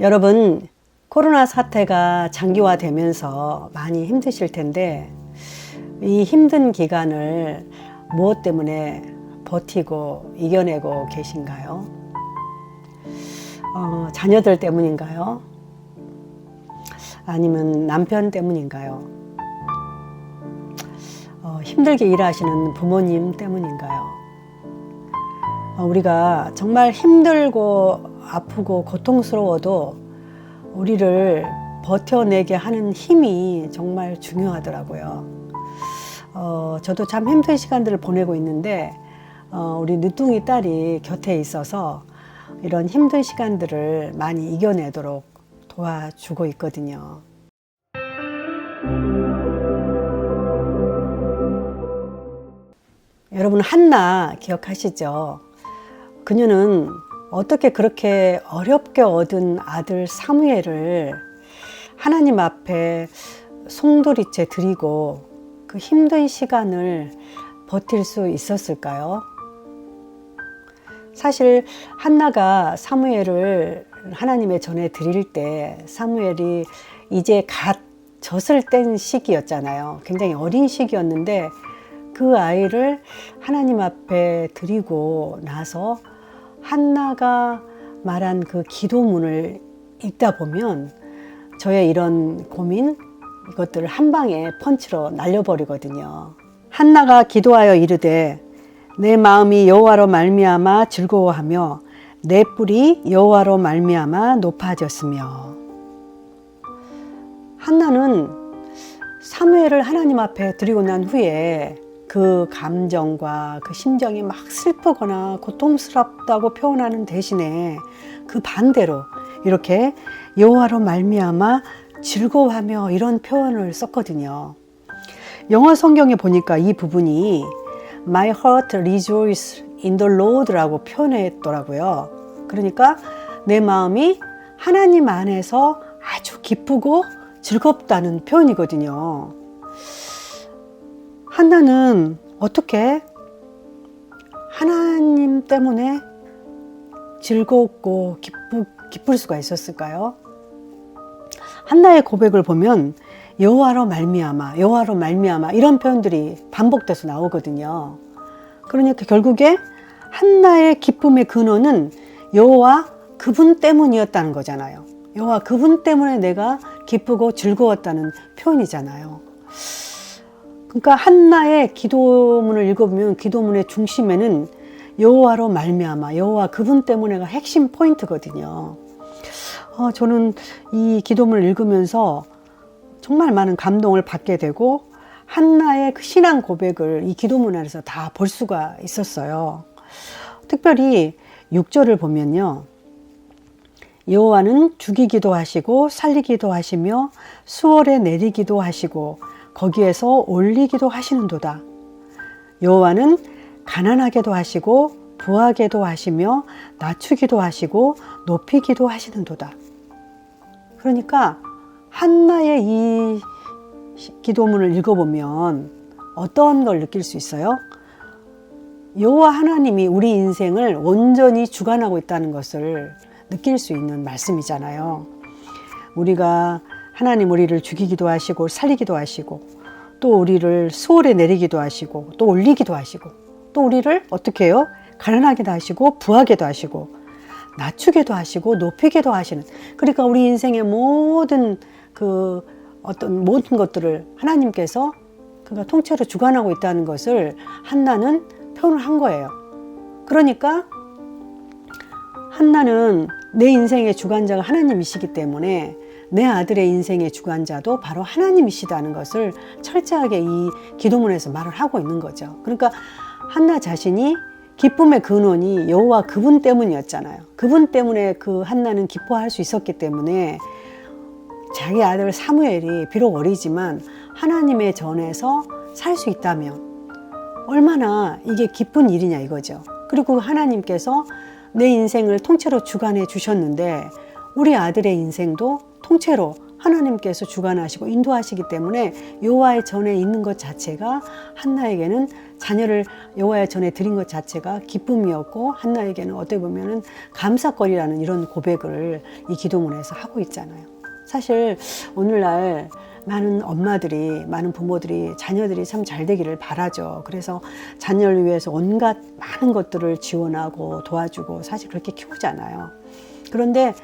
여러분, 코로나 사태가 장기화되면서 많이 힘드실 텐데, 이 힘든 기간을 무엇 때문에 버티고 이겨내고 계신가요? 어, 자녀들 때문인가요? 아니면 남편 때문인가요? 어, 힘들게 일하시는 부모님 때문인가요? 어, 우리가 정말 힘들고 아프고 고통스러워도 우리를 버텨내게 하는 힘이 정말 중요하더라고요. 어, 저도 참 힘든 시간들을 보내고 있는데, 어, 우리 늦둥이 딸이 곁에 있어서 이런 힘든 시간들을 많이 이겨내도록 도와주고 있거든요. 여러분, 한나 기억하시죠? 그녀는 어떻게 그렇게 어렵게 얻은 아들 사무엘을 하나님 앞에 송두리째 드리고 그 힘든 시간을 버틸 수 있었을까요? 사실 한나가 사무엘을 하나님의 전에 드릴 때 사무엘이 이제 갓 젖을 뗀 시기였잖아요. 굉장히 어린 시기였는데 그 아이를 하나님 앞에 드리고 나서 한나가 말한 그 기도문을 읽다 보면 저의 이런 고민 이것들을 한 방에 펀치로 날려버리거든요. 한나가 기도하여 이르되 내 마음이 여호와로 말미암아 즐거워하며 내 뿔이 여호와로 말미암아 높아졌으며 한나는 사무엘을 하나님 앞에 드리고 난 후에 그 감정과 그 심정이 막 슬프거나 고통스럽다고 표현하는 대신에 그 반대로 이렇게 여호와로 말미암아 즐거워하며 이런 표현을 썼거든요. 영어 성경에 보니까 이 부분이 My heart rejoice in the Lord라고 표현했더라고요. 그러니까 내 마음이 하나님 안에서 아주 기쁘고 즐겁다는 표현이거든요. 한나는 어떻게 하나님 때문에 즐겁고 기쁘, 기쁠 수가 있었을까요? 한나의 고백을 보면 여호와로 말미암아, 여호와로 말미암아 이런 표현들이 반복돼서 나오거든요. 그러니까 결국에 한나의 기쁨의 근원은 여호와 그분 때문이었다는 거잖아요. 여호와 그분 때문에 내가 기쁘고 즐거웠다는 표현이잖아요. 그러니까 한나의 기도문을 읽어보면 기도문의 중심에는 여호와로 말미암아 여호와 그분 때문에가 핵심 포인트거든요. 어, 저는 이 기도문을 읽으면서 정말 많은 감동을 받게 되고 한나의 그 신앙 고백을 이 기도문 안에서 다 볼 수가 있었어요. 특별히 6절을 보면요. 여호와는 죽이기도 하시고 살리기도 하시며 수월에 내리기도 하시고 거기에서 올리기도 하시는도다. 여호와는 가난하게도 하시고 부하게도 하시며 낮추기도 하시고 높이기도 하시는도다. 그러니까 한나의 이 기도문을 읽어보면 어떤 걸 느낄 수 있어요? 여호와 하나님이 우리 인생을 온전히 주관하고 있다는 것을 느낄 수 있는 말씀이잖아요. 우리가 하나님 우리를 죽이기도 하시고 살리기도 하시고 또 우리를 수월에 내리기도 하시고 또 올리기도 하시고 또 우리를 어떻게 해요? 가난하게도 하시고 부하게도 하시고 낮추게도 하시고 높이게도 하시는 그러니까 우리 인생의 모든 그 어떤 모든 것들을 하나님께서 그가 통째로 주관하고 있다는 것을 한나는 표현을 한 거예요. 그러니까 한나는 내 인생의 주관자가 하나님이시기 때문에 내 아들의 인생의 주관자도 바로 하나님이시다는 것을 철저하게 이 기도문에서 말을 하고 있는 거죠. 그러니까 한나 자신이 기쁨의 근원이 여호와 그분 때문이었잖아요. 그분 때문에 그 한나는 기뻐할 수 있었기 때문에 자기 아들 사무엘이 비록 어리지만 하나님의 전에서 살 수 있다면 얼마나 이게 기쁜 일이냐 이거죠. 그리고 하나님께서 내 인생을 통째로 주관해 주셨는데 우리 아들의 인생도 통째로 하나님께서 주관하시고 인도하시기 때문에 여호와의 전에 있는 것 자체가 한나에게는 자녀를 여호와의 전에 드린 것 자체가 기쁨이었고 한나에게는 어떻게 보면은 감사거리라는 이런 고백을 이 기도문에서 하고 있잖아요. 사실 오늘날 많은 엄마들이 많은 부모들이 자녀들이 참 잘 되기를 바라죠. 그래서 자녀를 위해서 온갖 많은 것들을 지원하고 도와주고 사실 그렇게 키우잖아요. 그런데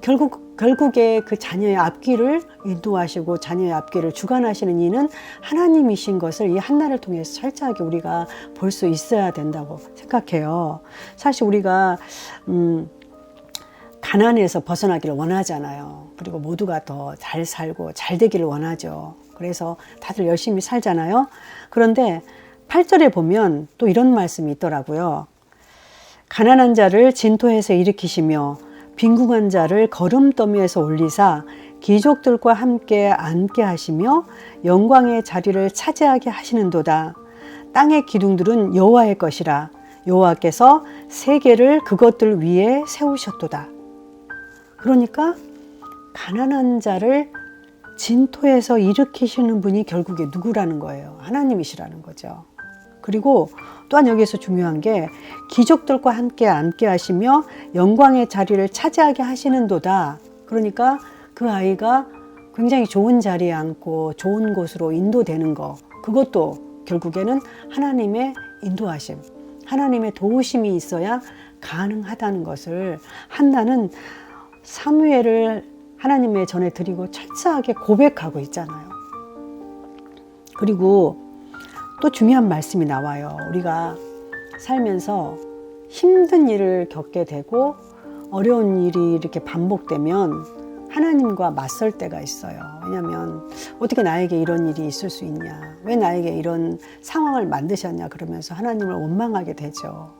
결국 결국에 그 자녀의 앞길을 인도하시고 자녀의 앞길을 주관하시는 이는 하나님이신 것을 이 한나를 통해서 철저하게 우리가 볼 수 있어야 된다고 생각해요. 사실 우리가 음 가난에서 벗어나기를 원하잖아요. 그리고 모두가 더 잘 살고 잘 되기를 원하죠. 그래서 다들 열심히 살잖아요. 그런데 8절에 보면 또 이런 말씀이 있더라고요. 가난한 자를 진토에서 일으키시며 빈궁한 자를 걸음더미에서 올리사 귀족들과 함께 앉게 하시며 영광의 자리를 차지하게 하시는도다. 땅의 기둥들은 여호와의 것이라 여호와께서 세계를 그것들 위에 세우셨도다. 그러니까 가난한 자를 진토에서 일으키시는 분이 결국에 누구라는 거예요. 하나님이시라는 거죠. 그리고 또한 여기에서 중요한 게 기족들과 함께 앉게 하시며 영광의 자리를 차지하게 하시는도다. 그러니까 그 아이가 굉장히 좋은 자리에 앉고 좋은 곳으로 인도되는 거. 그것도 결국에는 하나님의 인도하심, 하나님의 도우심이 있어야 가능하다는 것을 한나는 사무엘을 하나님의 전에 드리고 철저하게 고백하고 있잖아요. 그리고 또 중요한 말씀이 나와요. 우리가 살면서 힘든 일을 겪게 되고 어려운 일이 이렇게 반복되면 하나님과 맞설 때가 있어요. 왜냐하면 어떻게 나에게 이런 일이 있을 수 있냐? 왜 나에게 이런 상황을 만드셨냐? 그러면서 하나님을 원망하게 되죠.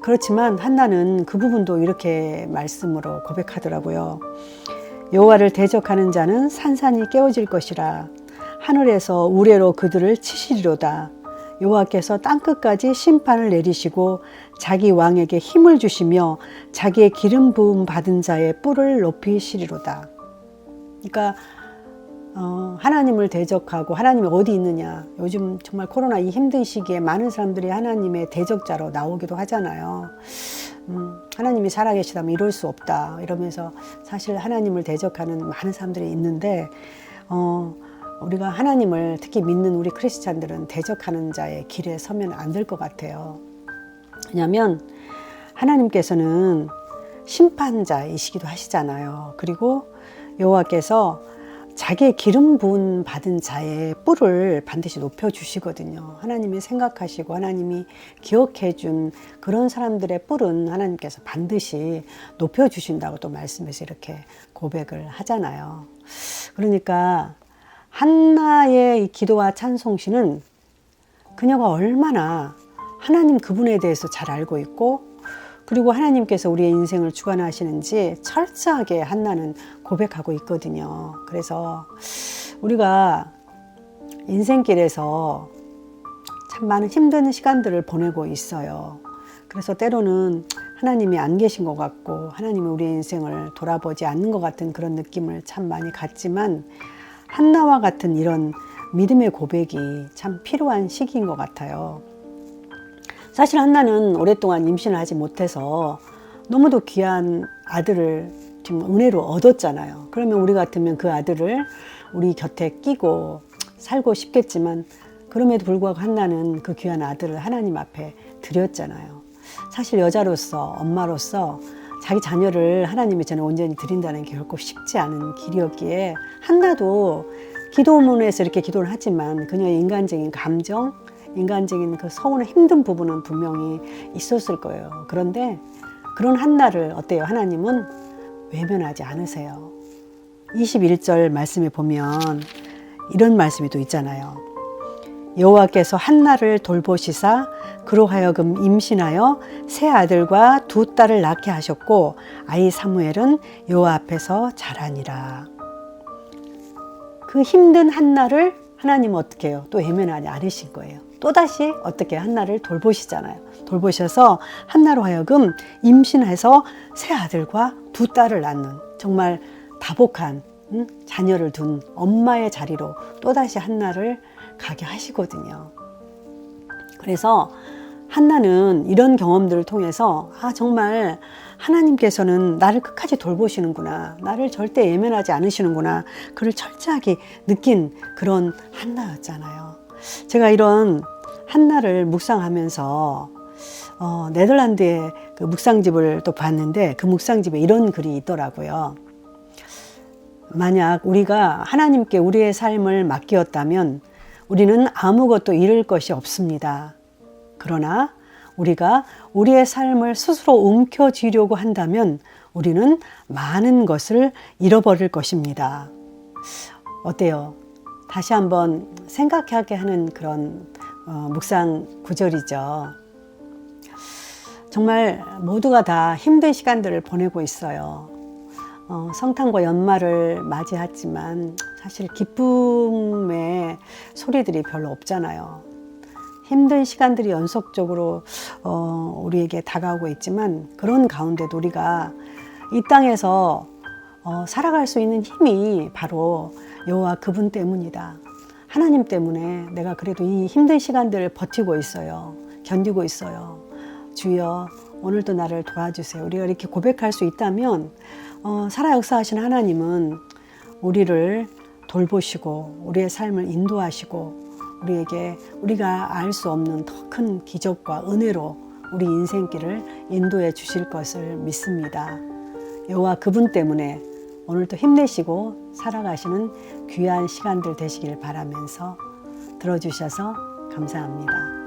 그렇지만 한나는 그 부분도 이렇게 말씀으로 고백하더라고요. 여호와를 대적하는 자는 산산이 깨어질 것이라 하늘에서 우레로 그들을 치시리로다. 여호와께서 땅 끝까지 심판을 내리시고 자기 왕에게 힘을 주시며 자기의 기름 부음 받은 자의 뿔을 높이시리로다. 그러니까 어, 하나님을 대적하고 하나님이 어디 있느냐. 요즘 정말 코로나 이 힘든 시기에 많은 사람들이 하나님의 대적자로 나오기도 하잖아요. 음, 하나님이 살아계시다면 이럴 수 없다. 이러면서 사실 하나님을 대적하는 많은 사람들이 있는데, 어, 우리가 하나님을 특히 믿는 우리 크리스찬들은 대적하는 자의 길에 서면 안 될 것 같아요. 왜냐하면 하나님께서는 심판자이시기도 하시잖아요. 그리고 여호와께서 자기의 기름 부은 받은 자의 뿔을 반드시 높여 주시거든요. 하나님이 생각하시고 하나님이 기억해 준 그런 사람들의 뿔은 하나님께서 반드시 높여 주신다고 또 말씀해서 이렇게 고백을 하잖아요. 그러니까 한나의 이 기도와 찬송시는 그녀가 얼마나 하나님 그분에 대해서 잘 알고 있고 그리고 하나님께서 우리의 인생을 주관하시는지 철저하게 한나는 고백하고 있거든요. 그래서 우리가 인생길에서 참 많은 힘든 시간들을 보내고 있어요. 그래서 때로는 하나님이 안 계신 것 같고 하나님이 우리의 인생을 돌아보지 않는 것 같은 그런 느낌을 참 많이 갖지만 한나와 같은 이런 믿음의 고백이 참 필요한 시기인 것 같아요. 사실 한나는 오랫동안 임신을 하지 못해서 너무도 귀한 아들을 지금 은혜로 얻었잖아요. 그러면 우리 같으면 그 아들을 우리 곁에 끼고 살고 싶겠지만 그럼에도 불구하고 한나는 그 귀한 아들을 하나님 앞에 드렸잖아요. 사실 여자로서 엄마로서 자기 자녀를 하나님의 전에 온전히 드린다는 게 결코 쉽지 않은 길이었기에 한나도 기도문에서 이렇게 기도를 하지만 그녀의 인간적인 감정, 인간적인 그 서운한 힘든 부분은 분명히 있었을 거예요. 그런데 그런 한나를 어때요? 하나님은 외면하지 않으세요. 21절 말씀에 보면 이런 말씀이 또 있잖아요. 여호와께서 한나를 돌보시사 그로 하여금 임신하여 세 아들과 두 딸을 낳게 하셨고 아이 사무엘은 여호와 앞에서 자라니라. 그 힘든 한나를 하나님 어떻게 해요? 또 외면하지 않으신 거예요. 또다시 어떻게 한나를 돌보시잖아요. 돌보셔서 한나로 하여금 임신해서 세 아들과 두 딸을 낳는 정말 다복한 응? 자녀를 둔 엄마의 자리로 또다시 한나를 가게 하시거든요. 그래서 한나는 이런 경험들을 통해서 아 정말 하나님께서는 나를 끝까지 돌보시는구나 나를 절대 예면하지 않으시는구나 그를 철저하게 느낀 그런 한나였잖아요 제가 이런 한나를 묵상하면서 어, 네덜란드의 그 묵상집을 또 봤는데 그 묵상집에 이런 글이 있더라고요 만약 우리가 하나님께 우리의 삶을 맡기었다면 우리는 아무것도 잃을 것이 없습니다. 그러나 우리가 우리의 삶을 스스로 움켜쥐려고 한다면 우리는 많은 것을 잃어버릴 것입니다. 어때요? 다시 한번 생각하게 하는 그런 어, 묵상 구절이죠. 정말 모두가 다 힘든 시간들을 보내고 있어요. 어, 성탄과 연말을 맞이했지만 사실 기쁨의 소리들이 별로 없잖아요. 힘든 시간들이 연속적으로 어, 우리에게 다가오고 있지만 그런 가운데도 우리가 이 땅에서 어, 살아갈 수 있는 힘이 바로 여호와 그분 때문이다. 하나님 때문에 내가 그래도 이 힘든 시간들을 버티고 있어요. 견디고 있어요. 주여 오늘도 나를 도와주세요. 우리가 이렇게 고백할 수 있다면 어, 살아 역사하신 하나님은 우리를 돌보시고 우리의 삶을 인도하시고 우리에게 우리가 알 수 없는 더 큰 기적과 은혜로 우리 인생길을 인도해 주실 것을 믿습니다. 여호와 그분 때문에 오늘도 힘내시고 살아가시는 귀한 시간들 되시길 바라면서 들어주셔서 감사합니다.